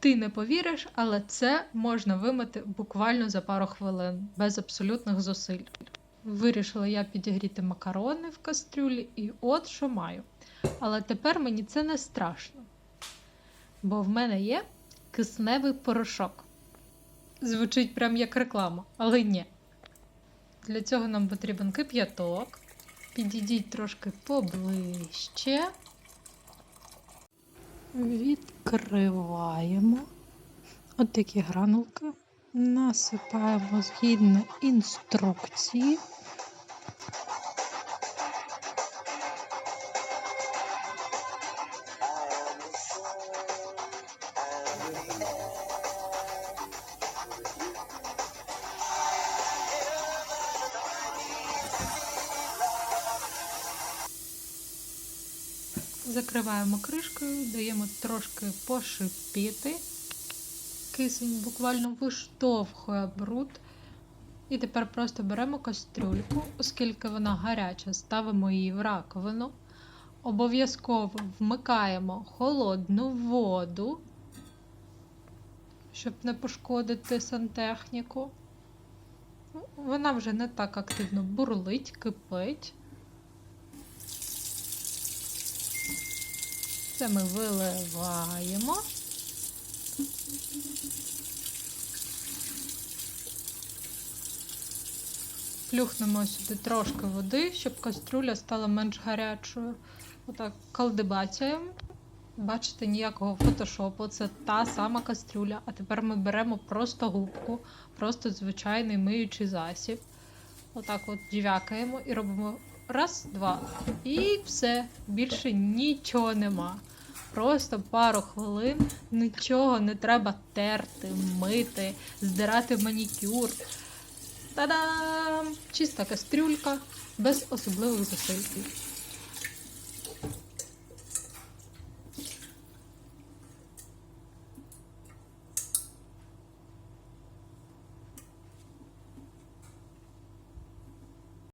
Ти не повіриш, але це можна вимити буквально за пару хвилин, без абсолютних зусиль. Вирішила я підігріти макарони в кастрюлі, і от що маю. Але тепер мені це не страшно, бо в мене є кисневий порошок. Звучить прям як реклама, але ні. Для цього нам потрібен кип'яток. Підійдіть трошки поближче. Відкриваємо. От такі гранулки. Насипаємо згідно інструкції. Закриваємо кришкою, даємо трошки пошипіти. Кисень буквально виштовхує бруд. І тепер просто беремо кастрюльку, оскільки вона гаряча, ставимо її в раковину. Обов'язково вмикаємо холодну воду, щоб не пошкодити сантехніку. Ну, Вона вже не так активно бурлить, кипить. Це ми виливаємо. Плюхнемо сюди трошки води, щоб каструля стала менш гарячою. Отак калдибацяємо. Бачите, ніякого фотошопу, це та сама кастрюля. А тепер ми беремо просто губку, просто звичайний миючий засіб. Отак от дівякаємо і робимо раз, два. І все. Більше нічого нема. Просто пару хвилин, нічого не треба терти, мити, здирати манікюр. Та-дам! Чиста кастрюлька без особливих зусиль.